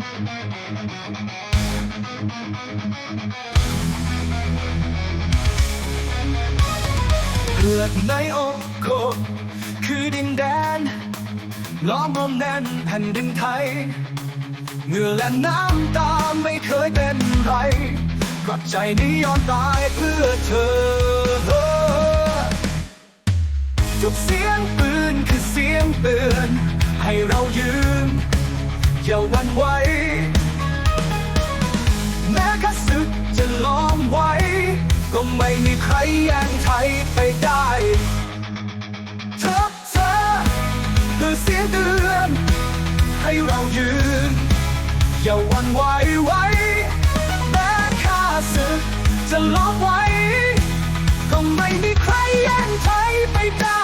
เลือดในอกโคคือดินแดนล้อมรวมแน่นแผ่นดินไทยเหงื่อและน้ำตาไม่เคยเป็นไรกลับใจนี้ยอมตายเพื่อเธอทุกเสียงปืนคือเสียงเตือนให้เรายืน อย่าวันไหว แม้ข้าศึกจะล้อมไว้ ก็ไม่มีใครแย่งไทยไปได้เธอเธอคือเสียงเตือน ให้เรายืน อย่าวันไหวไว้ แม้ข้าศึกจะล้อมไว้ ก็ไม่มีใครแย่งไทยไปได้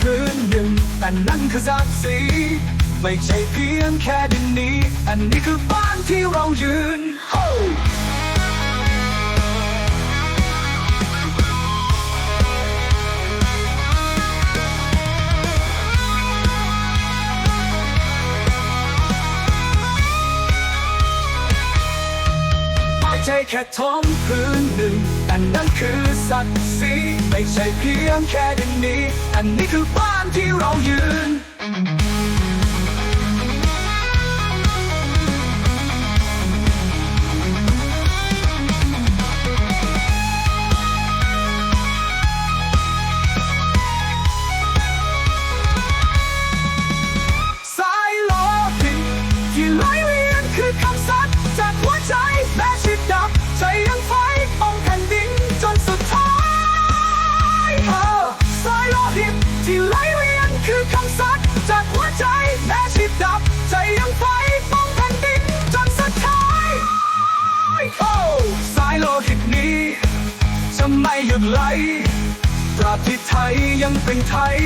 พื้นหนึ่งแต่นั่นคือศักดิ์ศรีไม่ใช่เพียงแค่ดินนี้ อันนี้คือบ้านที่เรายืน Ho! ไม่ใช่แค่ท้องพื้น หนึ่งอันนั้นคือศักดิ์ศรีไม่ใช่เพียงแค่ดินนี้ อันนี้คือบ้านที่เรายืน ไม่หยุดไหลตราบที่ไทยยังเป็นไทย